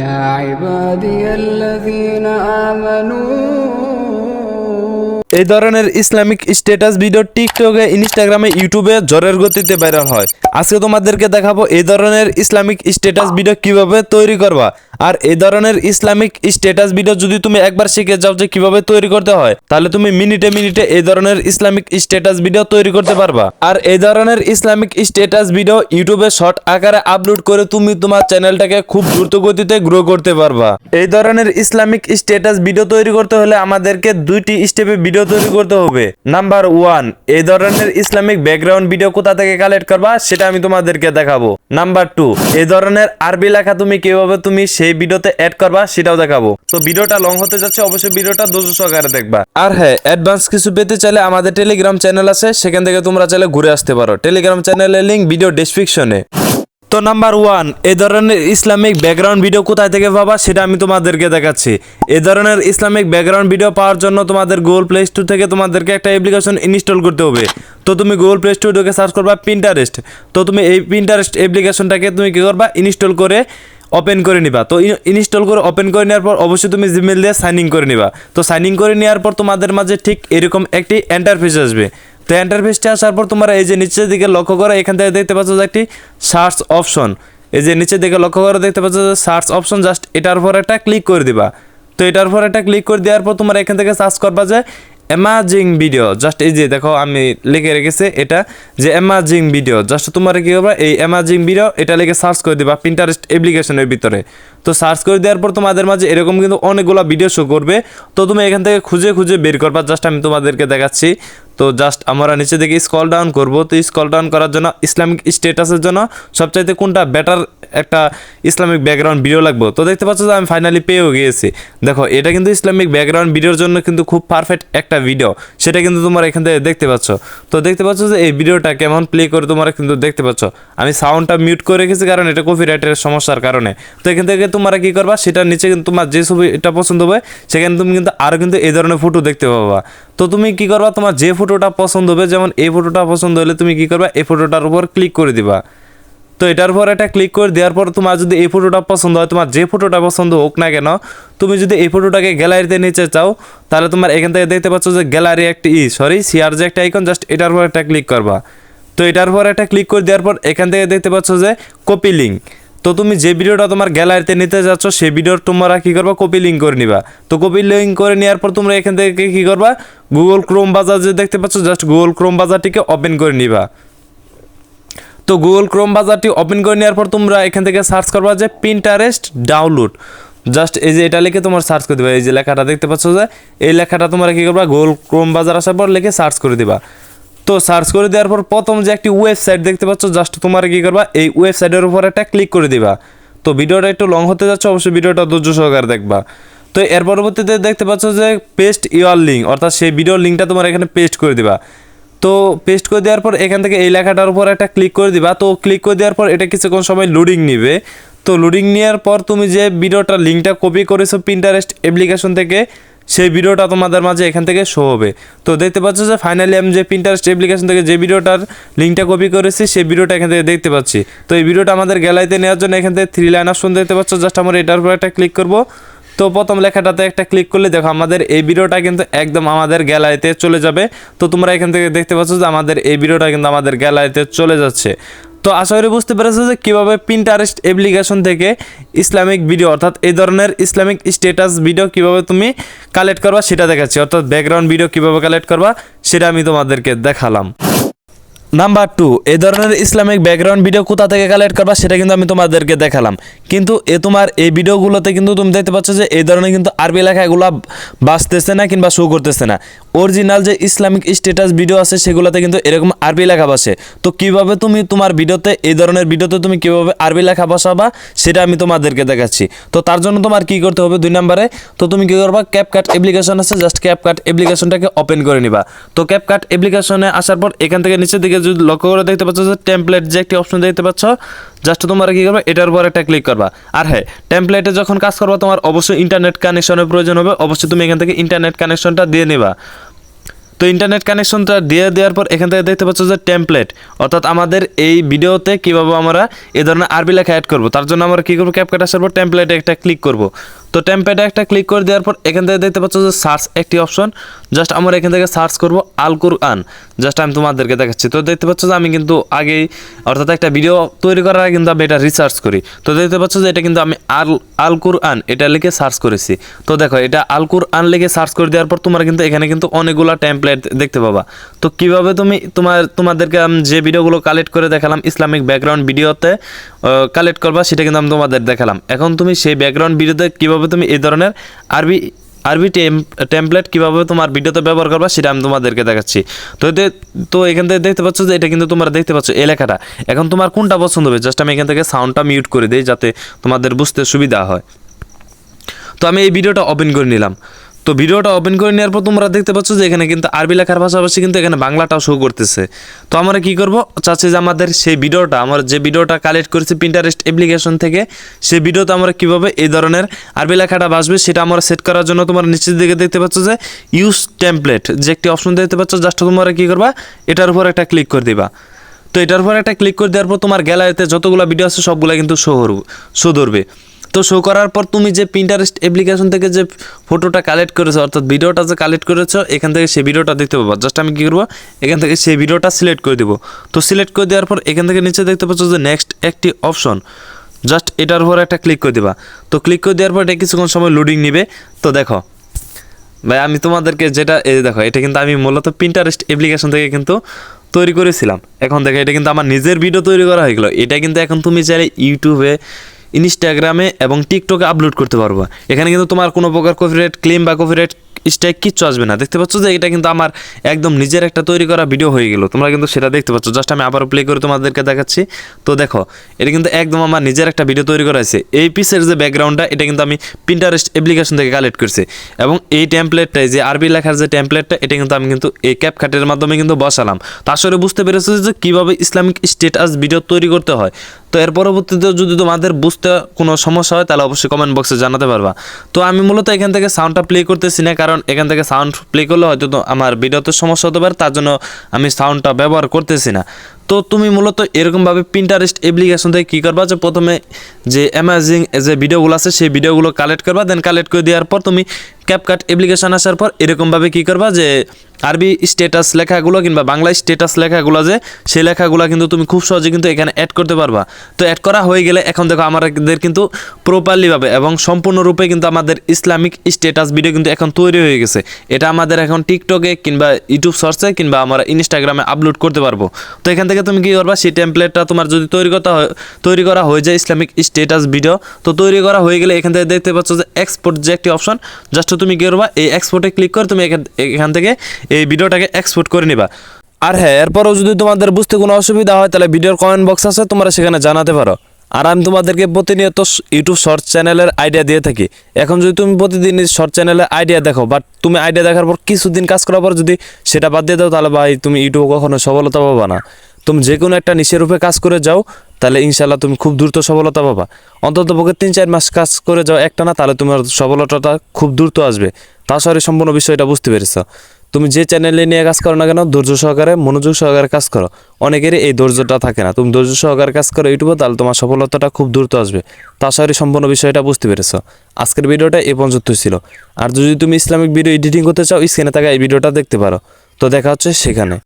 يا عبادي الذين آمنوا এই ধরনের Islamic status video টিকটকে ইনস্টাগ্রামে ইউটিউবে জ্বরের গতিতে ভাইরাল হয়। আজকে তোমাদেরকে দেখাবো এই ধরনের ইসলামিক স্ট্যাটাস ভিডিও কীভাবে তৈরি করবা। আর এই ধরনের ইসলামিক স্ট্যাটাস ভিডিও যদি তুমি একবার শিখে যাও যে কীভাবে তৈরি করতে হয়, তাহলে তুমি মিনিটে মিনিটে এই ধরনের ইসলামিক স্ট্যাটাস ভিডিও তৈরি করতে পারবা। আর এই ধরনের ইসলামিক স্ট্যাটাস ভিডিও ইউটিউবে শর্ট আকারে আপলোড করে তুমি তোমার চ্যানেলটাকে খুব দ্রুত গতিতে গ্রো করতে পারবা। এই ধরনের ইসলামিক স্ট্যাটাস ভিডিও তৈরি করতে হলে আমাদেরকে দুইটি স্টেপে ভিডিও তৈরি করতে হবে। নাম্বার ওয়ান এই ধরনের ইসলামিক ব্যাকগ্রাউন্ড ভিডিও কোথা থেকে কালেক্ট করবা সেটা আমি তোমাদেরকে দেখাবো। নাম্বার টু এই ধরনের আরবি লেখা তুমি কীভাবে তুমি সেই ভিডিওতে অ্যাড করবা সেটাও দেখাবো। তো ভিডিওটা লং হতে যাচ্ছে, অবশ্যই ভিডিওটা ধৈর্য সহকারে দেখবা। আর হ্যাঁ অ্যাডভান্স কিছু পেতে চাইলে আমাদের টেলিগ্রাম চ্যানেল আছে, সেখান থেকে তোমরা চাইলে ঘুরে আসতে পারো। টেলিগ্রাম চ্যানেলের লিঙ্ক ভিডিও ডেসক্রিপশনে তো নাম্বার ওয়ান এ ধরনের ইসলামিক ব্যাকগ্রাউন্ড ভিডিও কোথায় থেকে পাবা সেটা আমি তোমাদেরকে দেখাচ্ছি। এ ধরনের ইসলামিক ব্যাকগ্রাউন্ড ভিডিও পাওয়ার জন্য তোমাদের গুগল প্লে স্টোর থেকে তোমাদেরকে একটা অ্যাপ্লিকেশন ইনস্টল করতে হবে। তো তুমি গুগল প্লে স্টোর ঢুকে সার্চ করবা পিন্টারেস্ট তো তুমি এই পিন্টারেস্ট অ্যাপ্লিকেশনটাকে তুমি কী করবা? ইনস্টল করে ওপেন করে নিবা। তো ইনস্টল করে ওপেন করে নেওয়ার পর অবশ্যই তুমি জিমেল দিয়ে সাইন ইন করে নিবা। তো সাইন ইন করে নেওয়ার পর তোমাদের মাঝে ঠিক এরকম একটি এন্টারফেস আসবে। তো এন্টারফেসটা আসার পর তোমরা এই যে নিচের দিকে লক্ষ্য করো, এখান থেকে দেখতে পাচ্ছ যে একটি সার্চ অপশন এই যে নিচের দিকে লক্ষ্য করে, দেখতে পাচ্ছ যে সার্চ অপশন জাস্ট এটার উপর একটা ক্লিক করে দিবা। তো এটার উপর একটা ক্লিক করে দেওয়ার পর তোমরা এখান থেকে সার্চ করবা যে অ্যামাজিং ভিডিও জাস্ট এই যে দেখো, আমি লিখে রেখেছি এটা যে অ্যামাজিং ভিডিও জাস্ট তোমার কি করবা, এই অ্যামাজিং ভিডিও এটা লিখে সার্চ করে দিবা পিন্টারেস্ট অ্যাপ্লিকেশনের ভিতরে। তো সার্চ করে দেওয়ার পর তোমাদের মাঝে এরকম কিন্তু অনেকগুলো ভিডিও শো করবে। তো তুমি এখান থেকে খুঁজে খুঁজে বের করবা জাস্ট আমি তোমাদেরকে দেখাচ্ছি। তো জাস্ট আমরা নিচে থেকে স্কল ডাউন করব। তো স্কল ডাউন করার জন্য ইসলামিক স্টেটাসের জন্য সবচাইতে কোনটা বেটার একটা ইসলামিক ব্যাকগ্রাউন্ড ভিডিও লাগবো। তো দেখতে পাচ্ছ যে আমি ফাইনালি পেয়েও গিয়েছি। দেখো, এটা কিন্তু ইসলামিক ব্যাকগ্রাউন্ড ভিডিওর জন্য কিন্তু খুব পারফেক্ট একটা ভিডিও সেটা কিন্তু তোমরা এখান থেকে দেখতে পাচ্ছ। তো দেখতে পাচ্ছ যে এই ভিডিওটা কেমন প্লে করে তোমরা কিন্তু দেখতে পাচ্ছ। আমি সাউন্ডটা মিউট করে রেখেছি কারণ এটা কপিরাইটের সমস্যার কারণে। তো এখান থেকে তোমরা কি করবা? সেটার নিচে কিন্তু তোমার যে ছবিটা পছন্দ হবে, সেখানে তুমি কিন্তু আরও কিন্তু এই ধরনের ফটো দেখতে পাবা। তো তুমি কি করবা? তোমার যে ফটোটা পছন্দ হবে, যেমন এই ফটোটা পছন্দ হলে তুমি কি করবা? এই ফটোটার উপর ক্লিক করে দিবা। তো এটার পর এটা ক্লিক করে দেওয়ার পর তোমার যদি এই ফটোটা পছন্দ হয়, তোমার যে ফটোটা পছন্দ হোক না কেন, তুমি যদি এই ফটোটাকে গ্যালারিতে নিচে চাও, তাহলে তোমার এখান থেকে দেখতে পাচ্ছ যে গ্যালারি একটা ই সরি সিআর যে একটা আইকন জাস্ট এটার পর একটা ক্লিক করবা। তো এটার পর একটা ক্লিক করে দেওয়ার পর এখান থেকে দেখতে পাচ্ছ যে কপি লিঙ্ক তো তুমি যে ভিডিওটা তোমার গ্যালারিতে নিতে যাচ্ছ, সেই ভিডিওর তোমরা কি করবা? কপি লিঙ্ক করে নিবা। তো কপি লিঙ্ক করে নেওয়ার পর তোমরা এখান থেকে কি করবা? গুগল ক্রোম বাজার যে দেখতে পাচ্ছ জাস্ট গুগল ক্রোম বাজারটিকে ওপেন করে নিবা। তো গুগল ক্রোম বাজারটি ওপেন করে নেওয়ার পর তোমরা এখান থেকে সার্চ করবা যে পিন্টারেস্ট ডাউনলোড জাস্ট এই যে এটা লিখে তোমার সার্চ করে দিবা। এই যে লেখাটা দেখতে পাচ্ছ যে, এই লেখাটা তোমরা কি করবা? গুগল ক্রোম বাজার আসার পর লিখে সার্চ করে দিবা। তো সার্চ করে দেওয়ার পর প্রথম যে একটি ওয়েবসাইট দেখতে পাচ্ছ জাস্ট তোমার কি করবা? এই ওয়েবসাইটের উপর একটা ক্লিক করে দিবা। তো ভিডিওটা একটু লং হতে যাচ্ছে, অবশ্যই ভিডিওটা ধৈর্য সহকারে দেখবা। তো এর পরবর্তীতে দেখতে পাচ্ছ যে পেস্ট ইউর লিঙ্ক অর্থাৎ সেই ভিডিওর লিঙ্কটা তোমার এখানে পেস্ট করে দিবা। তো পেস্ট করে দেওয়ার পর এখান থেকে এই লেখাটার উপর একটা ক্লিক করে দিবা। তো ক্লিক করে দেওয়ার পর এটা কিছুক্ষণ সময় লোডিং নিবে। তো লোডিং নেওয়ার পর তুমি যে ভিডিওটা লিঙ্কটা কপি করেছ পিন্টারেস্ট অ্যাপ্লিকেশন থেকে সেই ভিডিওটা তোমাদের মাঝে এখান থেকে শো হবে। তো দেখতে পাচ্ছ যে ফাইনালি আমি যে পিন্টারেস্ট অ্যাপ্লিকেশন থেকে যে ভিডিওটার লিঙ্কটা কপি করেছি, সেই ভিডিওটা এখান থেকে দেখতে পাচ্ছি। তো এই ভিডিওটা আমাদের গ্যালারিতে নেওয়ার জন্য এখান থেকে থ্রি লাইন অপশন দেখতে পাচ্ছ। জাস্ট আমরা এটার উপর একটা ক্লিক করব। তো প্রথম লেখাটাতে একটা ক্লিক করলে দেখো আমাদের এই ভিডিওটা কিন্তু একদম আমাদের গ্যালারিতে চলে যাবে। তো তোমরা এখান থেকে দেখতে পাচ্ছ যে আমাদের এই ভিডিওটা কিন্তু আমাদের গ্যালারিতে চলে যাচ্ছে। তো আশা করি বুঝতে পেরেছ যে কীভাবে পিন্টারেস্ট অ্যাপ্লিকেশন থেকে ইসলামিক ভিডিও অর্থাৎ এই ধরনের ইসলামিক স্ট্যাটাস ভিডিও কীভাবে তুমি কালেক্ট করবা সেটা দেখাচ্ছি। অর্থাৎ ব্যাকগ্রাউন্ড ভিডিও কীভাবে কালেক্ট করবা সেটা আমি তোমাদেরকে দেখালাম। নাম্বার টু এ ধরনের ইসলামিক ব্যাকগ্রাউন্ড ভিডিও কোথা থেকে কালেক্ট করবা সেটা কিন্তু আমি তোমাদেরকে দেখালাম। কিন্তু এ তোমার এই ভিডিওগুলোতে কিন্তু তুমি দেখতে পাচ্ছ যে এই ধরনের কিন্তু আরবি লেখা এগুলো বাঁচতেছে না কিংবা শো করতেছে না। অরিজিনাল যে ইসলামিক স্ট্যাটাস ভিডিও আছে, সেগুলোতে কিন্তু এরকম আরবি লেখা বসে। তো কীভাবে তুমি তোমার ভিডিওতে এই ধরনের ভিডিওতে তুমি কীভাবে আরবি লেখা বসাবা, সেটা আমি তোমাদেরকে দেখাচ্ছি। তো তার জন্য তোমার কি করতে হবে দুই নম্বরে, তো তুমি কি করবা ক্যাপকাট অ্যাপ্লিকেশন আছে জাস্ট ক্যাপকাট অ্যাপ্লিকেশনটাকে ওপেন করে নিবা। তো ক্যাপকাট অ্যাপ্লিকেশনে আসার পর এখান থেকে নিচের দিকে যদি লক্ষ্য করে দেখতে পাচ্ছ যে টেমপ্লেট যে একটি অপশন দেখতে পাচ্ছ জাস্ট তোমরা কি করবে, এটার উপর একটা ক্লিক করবা। আর হ্যাঁ টেমপ্লেটে যখন কাজ করবা, তোমার অবশ্যই ইন্টারনেট কানেকশনের প্রয়োজন হবে, অবশ্যই তুমি এখান থেকে ইন্টারনেট কানেকশনটা দিয়ে নিবা। তো ইন্টারনেট কানেকশনটা দিয়ে দেওয়ার পর এখান থেকে দেখতে পাচ্ছ যে টেমপ্লেট অর্থাৎ আমাদের এই ভিডিওতে কীভাবে আমরা এ ধরনের আরবি লেখা অ্যাড করব, তার জন্য আমরা কী করব? ক্যাপকাট আসার পর টেমপ্লেটে একটা ক্লিক করব। তো টেমপ্লেটে একটা ক্লিক করে দেওয়ার পর এখান থেকে দেখতে পাচ্ছ যে সার্চ একটি অপশন জাস্ট আমরা এখান থেকে সার্চ করব আল কুরআন জাস্ট আমি তোমাদেরকে দেখাচ্ছি। তো দেখতে পাচ্ছ যে আমি কিন্তু আগেই, অর্থাৎ একটা ভিডিও তৈরি করার আগে কিন্তু আমি এটা রিসার্চ করি। তো দেখতে পাচ্ছ যে এটা কিন্তু আমি আল আল কুরআন এটা লিখে সার্চ করেছি। তো দেখো, এটা আল কুরআন লিখে সার্চ করে দেওয়ার পর তোমরা কিন্তু এখানে কিন্তু অনেকগুলো টেমপ্লেট দেখতে পাবা। তো কীভাবে তুমি তোমার তোমাদেরকে আমি যে ভিডিওগুলো কালেক্ট করে দেখালাম ইসলামিক ব্যাকগ্রাউন্ড ভিডিওতে কালেক্ট করবা, সেটা কিন্তু আমি তোমাদের দেখালাম। এখন তুমি সেই ব্যাকগ্রাউন্ড ভিডিওতে কীভাবে তুমি এই ধরনের আরবি আরবি টেমপ্লেট কীভাবে তোমার ভিডিওতে ব্যবহার করবা সেটা আমি তোমাদেরকে দেখাচ্ছি। তো তো এখান থেকে দেখতে পাচ্ছ যে এটা কিন্তু তোমরা দেখতে পাচ্ছ এলাকাটা এখন তোমার কোনটা পছন্দ হবে? জাস্ট আমি এখান থেকে সাউন্ডটা মিউট করে দিই যাতে তোমাদের বুঝতে সুবিধা হয়। তো আমি এই ভিডিওটা ওপেন করে নিলাম। তো ভিডিওটা ওপেন করে নেওয়ার পর তোমরা দেখতে পাচ্ছ যে এখানে কিন্তু আরবি লেখার পাশাপাশি কিন্তু এখানে বাংলাটাও শো করতেছে। তো আমরা কি করব? চাচ্ছি যে আমাদের সেই ভিডিওটা, আমরা যে ভিডিওটা কালেক্ট করেছি প্রিন্টারেস্ট অ্যাপ্লিকেশন থেকে, সেই ভিডিওতে আমরা কীভাবে এই ধরনের আরবি লেখাটা বাসবে সেটা আমরা সেট করার জন্য তোমরা নিচের দিকে দেখতে পাচ্ছ যে ইউজ টেমপ্লেট যে একটি অপশন দেখতে পাচ্ছ জাস্ট তোমরা কী করবা? এটার উপর একটা ক্লিক করে দিবা। তো এটার উপর একটা ক্লিক করে দেওয়ার পর তোমার গ্যালারিতে যতগুলো ভিডিও আছে সবগুলো কিন্তু শো শো ধরবে। তো শো করার পর তুমি যে প্রিন্টারেস্ট অ্যাপ্লিকেশন থেকে যে ফটোটা কালেক্ট করেছ, অর্থাৎ ভিডিওটা যে কালেক্ট করেছ, এখান থেকে সেই ভিডিওটা দেখতে পাবো। জাস্ট আমি কী করব? এখান থেকে সেই ভিডিওটা সিলেক্ট করে দেবো। তো সিলেক্ট করে দেওয়ার পর এখান থেকে নিচে দেখতে পাচ্ছ যে নেক্সট একটি অপশন জাস্ট এটার উপর একটা ক্লিক করে দেবা। তো ক্লিক করে দেওয়ার পর এটা কিছুক্ষণ সময় লোডিং নিবে। তো দেখো, ভাই, আমি তোমাদেরকে যেটা, এই দেখো, এটা কিন্তু আমি মূলত প্রিন্টারেস্ট অ্যাপ্লিকেশন থেকে কিন্তু তৈরি করেছিলাম। এখন দেখো, এটা কিন্তু আমার নিজের ভিডিও তৈরি করা হয়ে গেলো। এটা কিন্তু এখন তুমি চাইলে ইউটিউবে ইনস্টাগ্রামে এবং টিকটকে আপলোড করতে পারব। এখানে কিন্তু তোমার কোনো প্রকার কপিরাইট ক্লেম বা কপিরাইট স্ট্রাইক কিচ্ছু আসবে না। দেখতে পাচ্ছ যে এটা কিন্তু আমার একদম নিজের একটা তৈরি করা ভিডিও হয়ে গেল। তোমরা কিন্তু সেটা দেখতে পাচ্ছ। জাস্ট আমি আবার প্লে করে তোমাদেরকে দেখাচ্ছি। তো দেখো, এটা কিন্তু একদম আমার নিজের একটা ভিডিও তৈরি করা আছে এই পিসের যে ব্যাকগ্রাউন্ডটা এটা কিন্তু আমি প্রিন্টারেস্ট অ্যাপ্লিকেশন থেকে কালেক্ট করছি। এবং এই টেমপ্লেটটাই যে আরবি লেখার যে টেমপ্লেটটা এটা কিন্তু আমি কিন্তু এই ক্যাপকাটের মাধ্যমে কিন্তু বসালাম। তার সঙ্গে বুঝতে পেরেছি যে কীভাবে ইসলামিক স্টেটাস ভিডিও তৈরি করতে হয়? তো এর পরবর্তীতে যদি তোমাদের বুঝতে কোনো সমস্যা হয়, তাহলে অবশ্যই কমেন্ট বক্সে জানাতে পারবা। তো আমি মূলত এখান থেকে সাউন্ডটা প্লে করতেছি না, কারণ এখান থেকে সাউন্ড প্লে করলে হয়তো আমার ভিডিওতে সমস্যা হতে পারে, তার জন্য আমি সাউন্ডটা ব্যবহার করতেছি না। তো তুমি মূলত এরকমভাবে প্রিন্টারেস্ট অ্যাপ্লিকেশন থেকে কী করবা? যে প্রথমে যে অ্যামাজিং যে ভিডিওগুলো আছে, সেই ভিডিওগুলো কালেক্ট করবা দেন কালেক্ট করে দেওয়ার পর তুমি ক্যাপকাট অ্যাপ্লিকেশন আসার পর এরকমভাবে কী করবা যে আরবি স্টেটাস লেখাগুলো কিংবা বাংলা স্টেটাস লেখাগুলো যে, সেই লেখাগুলো কিন্তু তুমি খুব সহজে কিন্তু এখানে অ্যাড করতে পারবা। তো অ্যাড করা হয়ে গেলে এখন দেখো আমাদের কিন্তু প্রপারলিভাবে এবং সম্পূর্ণরূপে কিন্তু আমাদের ইসলামিক স্টেটাস ভিডিও কিন্তু এখন তৈরি হয়ে গেছে। এটা আমাদের এখন টিকটকে কিংবা ইউটিউব সার্চে কিংবা আমরা ইনস্টাগ্রামে আপলোড করতে পারব। তো এখান থেকে তুমি কী করবা, সেই টেমপ্লেটটা তোমার যদি তৈরি করতে হয়, তৈরি করা হয়ে যায় ইসলামিক স্টেটাস ভিডিও তো তৈরি করা হয়ে গেলে এখান থেকে দেখতে পাচ্ছ যে এক্সপোর্ট যে একটি অপশন জাস্ট তুমি কী করবা এই এক্সপোর্টে ক্লিক করে তুমি এখান থেকে এই ভিডিওটাকে এক্সপোর্ট করে নিবা। আর হ্যাঁ এরপরও যদি তোমাদের বুঝতে কোনো অসুবিধা হয়, তাহলে ভিডিওর কমেন্ট বক্স আছে, তোমরা সেখানে জানাতে পারো। আর আমি তোমাদেরকে প্রতিনিয়ত ইউটিউব শর্ট চ্যানেলের আইডিয়া দিয়ে থাকি। এখন যদি তুমি প্রতিদিন শর্ট চ্যানেলের আইডিয়া দেখো বাট তুমি আইডিয়া দেখার পর কিছুদিন কাজ করার পর যদি সেটা বাদ দিয়ে দাও, তাহলে ভাই তুমি ইউটিউবে কখনো সফলতা পাবা না। তুমি যে কোনো একটা নিচের রূপে কাজ করে যাও তাহলে ইনশাল্লাহ তুমি খুব দ্রুত সফলতা পাবা। অন্তত পক্ষে তিন চার মাস কাজ করে যাও একটা না, তাহলে তোমার সফলতাটা খুব দ্রুত আসবে। তাছাড়া সম্পূর্ণ বিষয়টা বুঝতে পেরেছ। তুমি যে চ্যানেলে নিয়ে কাজ করো না কেন, ধৈর্য সহকারে, মনোযোগ সহকারে কাজ করো। অনেকেরই এই ধৈর্যটা থাকে না। তুমি ধৈর্য সহকারে কাজ করো ইউটিউবে, তাহলে তোমার সফলতাটা খুব দ্রুত আসবে। তাছাড়া সম্পূর্ণ বিষয়টা বুঝতে পেরেছ। আজকের ভিডিওটা এই পর্যন্ত ছিল। আর যদি তুমি ইসলামিক ভিডিও এডিটিং করতে চাও, স্ক্রিনে থাকা এই ভিডিওটা দেখতে পারো। তো দেখা হচ্ছে সেখানে।